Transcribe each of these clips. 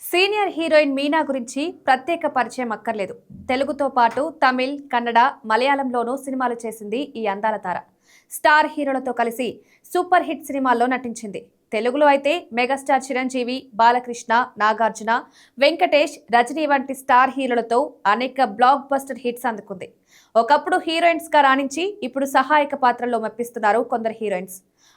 Senior heroine Meena గురించి ప్రత్యేక పరిచయం అక్కర్లేదు. తెలుగుతో పాటు తమిళ్ కన్నడ మలయాళంలోనూ సినిమాలు చేసింది ఈ అందాల తార. స్టార్ హీరోలతో కలిసి సూపర్ హిట్ సినిమాల్లో నటించింది. తెలుగులో అయితే మెగాస్టార్ చిరంజీవి బాలకృష్ణ నాగార్జున వెంకటేష్ రజనీ వంటి స్టార్ హీరోలతో అనేక బ్లాక్ బస్టర్ హిట్స్ అందుకుంది. ఒకప్పుడు హీరోయిన్స్గా రాణించి ఇప్పుడు సహాయక పాత్రల్లో మెప్పిస్తున్నారు కొందరు హీరోయిన్స్.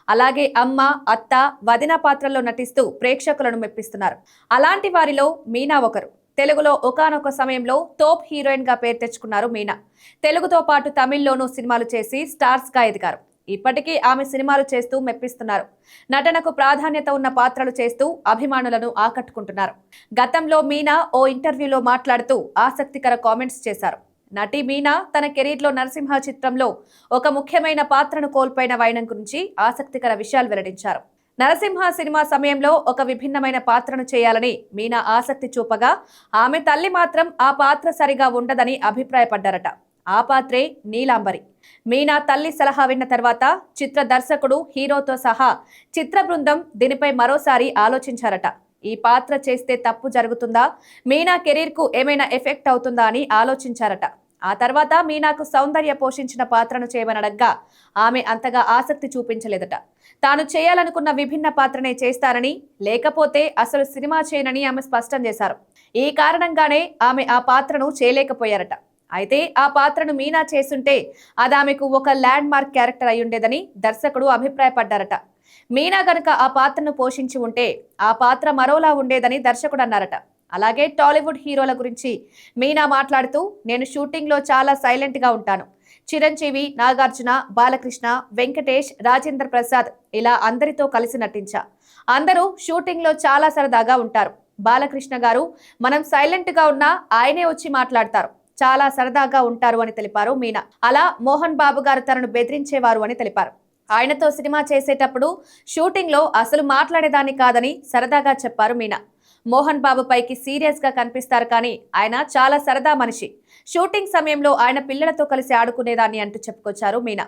అలాగే అమ్మ అత్త వదిన పాత్రల్లో నటిస్తూ ప్రేక్షకులను మెప్పిస్తున్నారు. అలాంటి వారిలో మీనా ఒకరు. తెలుగులో ఒకానొక సమయంలో తోప్ హీరోయిన్గా పేరు తెచ్చుకున్నారు మీనా. తెలుగుతో పాటు తమిళ్ళోనూ సినిమాలు చేసి స్టార్స్గా ఎదిగారు. ఇప్పటికీ ఆమె సినిమాలు చేస్తూ మెప్పిస్తున్నారు. నటనకు ప్రాధాన్యత ఉన్న పాత్రలు చేస్తూ అభిమానులను ఆకట్టుకుంటున్నారు. గతంలో మీనా ఓ ఇంటర్వ్యూలో మాట్లాడుతూ ఆసక్తికర కామెంట్స్ చేశారు. నటి మీనా తన కెరీర్లో నరసింహ చిత్రంలో ఒక ముఖ్యమైన పాత్రను కోల్పోయిన వైనం గురించి ఆసక్తికర విషయాలు వెల్లడించారు. నరసింహ సినిమా సమయంలో ఒక విభిన్నమైన పాత్రను చేయాలని మీనా ఆసక్తి చూపగా ఆమె తల్లి మాత్రం ఆ పాత్ర సరిగా ఉండదని అభిప్రాయపడ్డారట. ఆ పాత్రే నీలాంబరి. మీనా తల్లి సలహా విన్న తర్వాత చిత్ర దర్శకుడు హీరోతో సహా చిత్ర బృందం దీనిపై మరోసారి ఆలోచించారట. ఈ పాత్ర చేస్తే తప్పు జరుగుతుందా? మీనా కెరీర్కు ఏమైనా ఎఫెక్ట్ అవుతుందా అని ఆలోచించారట. ఆ తర్వాత మీనాకు సౌందర్య పోషించిన పాత్రను చేయమనడగ్గా ఆమె అంతగా ఆసక్తి చూపించలేదట. తాను చేయాలనుకున్న విభిన్న పాత్రనే చేస్తారని లేకపోతే అసలు సినిమా చేయనని ఆమె స్పష్టం చేశారు. ఈ కారణంగానే ఆమె ఆ పాత్రను చేయలేకపోయారట. అయితే ఆ పాత్రను మీనా చేస్తుంటే అది ఆమెకు ఒక ల్యాండ్ మార్క్ క్యారెక్టర్ అయ్యుండేదని ఉండేదని దర్శకుడు అభిప్రాయపడ్డారట. మీనా గనుక ఆ పాత్రను పోషించి ఉంటే ఆ పాత్ర మరోలా ఉండేదని దర్శకుడు అన్నారట. అలాగే టాలీవుడ్ హీరోల గురించి మీనా మాట్లాడుతూ నేను షూటింగ్లో చాలా సైలెంట్గా ఉంటాను. చిరంజీవి నాగార్జున బాలకృష్ణ వెంకటేష్ రాజేంద్ర ప్రసాద్ ఇలా అందరితో కలిసి నటించా. అందరూ షూటింగ్లో చాలా సరదాగా ఉంటారు. బాలకృష్ణ గారు మనం సైలెంట్గా ఉన్నా ఆయనే వచ్చి మాట్లాడతారు. చాలా సరదాగా ఉంటారు అని తెలిపారు మీనా. అలా మోహన్ బాబు గారు తనను బెదిరించేవారు అని తెలిపారు. ఆయనతో సినిమా చేసేటప్పుడు షూటింగ్లో అసలు మాట్లాడేదాన్ని కాదని సరదాగా చెప్పారు మీనా. మోహన్ బాబు పైకి సీరియస్గా కనిపిస్తారు కానీ ఆయన చాలా సరదా మనిషి. షూటింగ్ సమయంలో ఆయన పిల్లలతో కలిసి ఆడుకునేదాన్ని అంటూ చెప్పుకొచ్చారు మీనా.